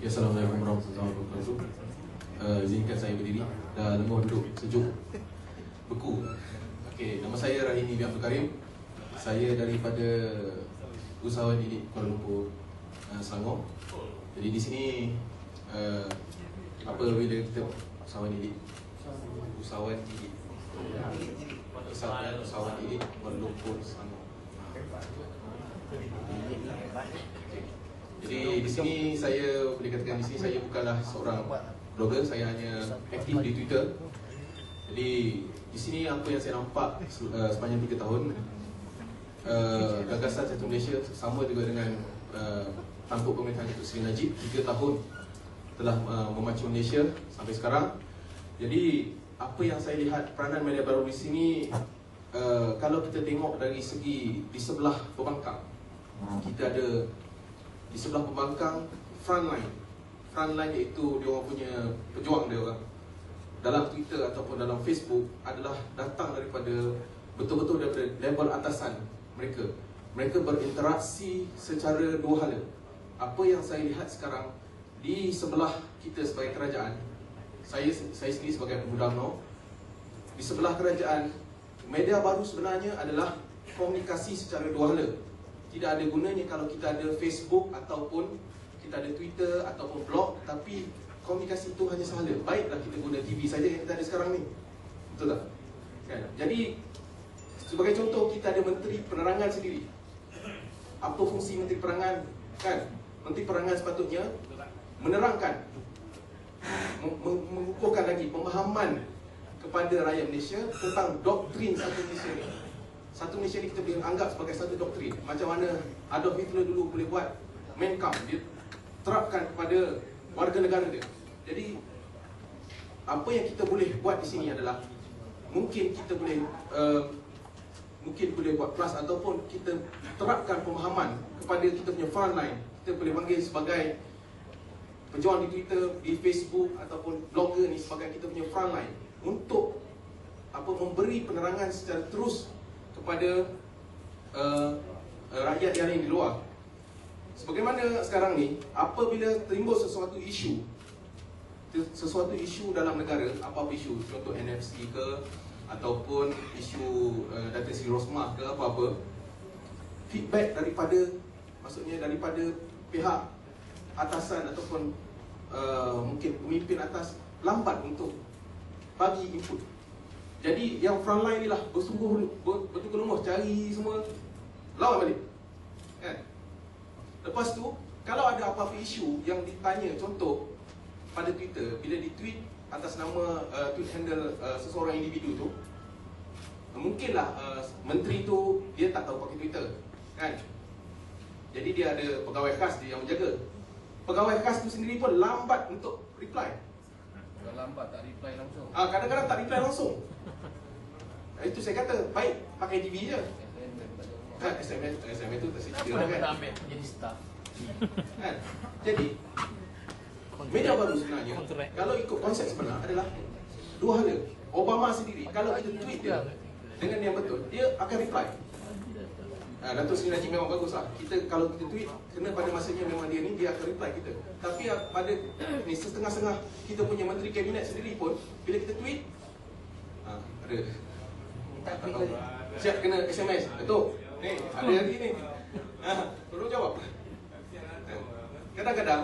Ya, Assalamualaikum warahmatullahi wabarakatuh. Uh, izinkan saya berdiri. Dah lembut duduk, sejuk. Beku. Okey, nama saya Rahimi bin Abdul Karim. Saya daripada usahawan didik Kuala Lumpur, uh, Selangor. Jadi di sini uh, apa bila kita usahawan didik? Usahawan didik. Usahawan, usahawan didik Kuala Lumpur, Selangor. Okay. Jadi di sini saya boleh katakan di sini saya bukanlah seorang blogger, saya hanya aktif di Twitter. Jadi di sini apa yang saya nampak uh, sepanjang 3 tahun uh, gagasan satu Malaysia sama juga dengan uh, tampuk pemerintahan Datuk Seri Najib 3 tahun telah uh, memacu Malaysia sampai sekarang. Jadi apa yang saya lihat peranan media baru di sini uh, kalau kita tengok dari segi di sebelah pembangkang kita ada di sebelah pembangkang frontline frontline iaitu dia orang punya pejuang dia orang. Dalam Twitter ataupun dalam Facebook adalah datang daripada betul-betul daripada level atasan mereka. Mereka berinteraksi secara dua hala apa yang saya lihat sekarang di sebelah kita sebagai kerajaan saya saya sendiri sebagai pemuda UMNO di sebelah kerajaan media baru sebenarnya adalah komunikasi secara dua hala tidak ada gunanya kalau kita ada Facebook ataupun kita ada Twitter ataupun blog tapi komunikasi itu hanya sahaja. Baiklah kita guna TV saja yang kita ada sekarang ni. Betul tak? Kan? Jadi sebagai contoh kita ada menteri penerangan sendiri. Apa fungsi menteri penerangan? Kan? Menteri penerangan sepatutnya menerangkan mengukuhkan lagi pemahaman kepada rakyat Malaysia tentang doktrin satu Malaysia ni satu Malaysia ni kita boleh anggap sebagai satu doktrin. Macam mana Adolf Hitler dulu boleh buat Mein Kampf dia terapkan kepada warga negara dia. Jadi apa yang kita boleh buat di sini adalah mungkin kita boleh uh, mungkin boleh buat kelas ataupun kita terapkan pemahaman kepada kita punya frontline kita boleh panggil sebagai pejuang di Twitter, di Facebook ataupun blogger ni sebagai kita punya frontline untuk apa memberi penerangan secara terus kepada uh, rakyat yang lain di luar. Sebagaimana sekarang ni, apabila timbul sesuatu isu, sesuatu isu dalam negara, apa-apa isu, contoh NFC ke, ataupun isu uh, data Sri Rosmah ke apa-apa, feedback daripada, maksudnya daripada pihak atasan ataupun uh, mungkin pemimpin atas lambat untuk bagi input jadi yang frontline ni lah bersungguh betul lemus cari semua lawan balik. Kan? Lepas tu kalau ada apa-apa isu yang ditanya contoh pada Twitter bila di-tweet atas nama uh, tweet handle uh, seseorang individu tu mungkinlah uh, menteri tu dia tak tahu pakai Twitter kan jadi dia ada pegawai khas dia yang menjaga pegawai khas tu sendiri pun lambat untuk reply kalau lambat tak reply langsung. Ah kadang-kadang tak reply langsung. Ah, itu saya kata baik pakai TV je. Kan SMS SMS tu tak Kenapa dia kan? ambil jadi staff? kan? Jadi media baru sebenarnya kalau ikut konsep sebenar adalah dua hal. Obama sendiri kalau kita tweet dia dengan yang betul dia akan reply. Ha, Datuk Seri Najib memang bagus lah Kita kalau kita tweet Kena pada masanya memang dia ni Dia akan reply kita Tapi uh, pada ni setengah-setengah Kita punya menteri kabinet sendiri pun Bila kita tweet ha, Ada tak. Siap kena SMS Datuk Ni ada lagi ni. Ha, Tolong jawab. Kadang-kadang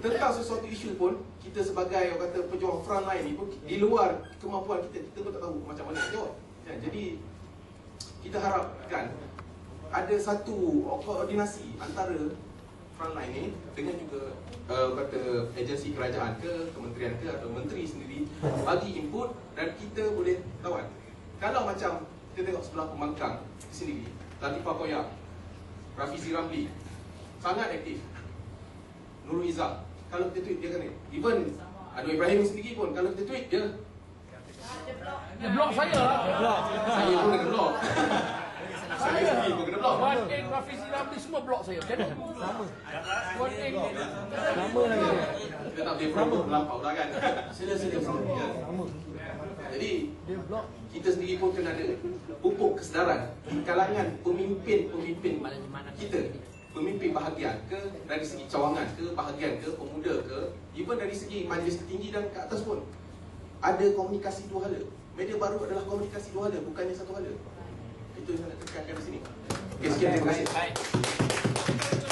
Tentang sesuatu isu pun Kita sebagai orang kata pejuang frontline ni pun Di luar kemampuan kita Kita pun tak tahu macam mana nak jawab. Ya, Jadi kita harapkan ada satu koordinasi antara frontline ni dengan juga uh, kata agensi kerajaan ke kementerian ke atau menteri sendiri bagi input dan kita boleh lawan kalau macam kita tengok sebelah pembangkang di sini Latifah Koya Rafizi Ramli sangat aktif Nurul Izzah kalau kita tweet dia kan even Anwar Ibrahim sendiri pun kalau kita tweet dia dia blok saya lah. Blok. Saya pun kena blok. saya. Puan Eng, Rafi Zidamli semua blok saya. Sama. Puan Eng. Sama. Kita tak boleh perlu melampau dah kan. Sila, sila. Sama. Sama. Jadi, kita sendiri pun kena ada pupuk kesedaran di kalangan pemimpin-pemimpin kita. Pemimpin bahagian ke, dari segi cawangan ke, bahagian ke, pemuda ke, even dari segi majlis tertinggi dan ke atas pun, ada komunikasi dua hala. Media baru adalah komunikasi dua hala, bukannya satu hala. Itu yang saya nak tekankan di sini. Okey, sekian terima kasih.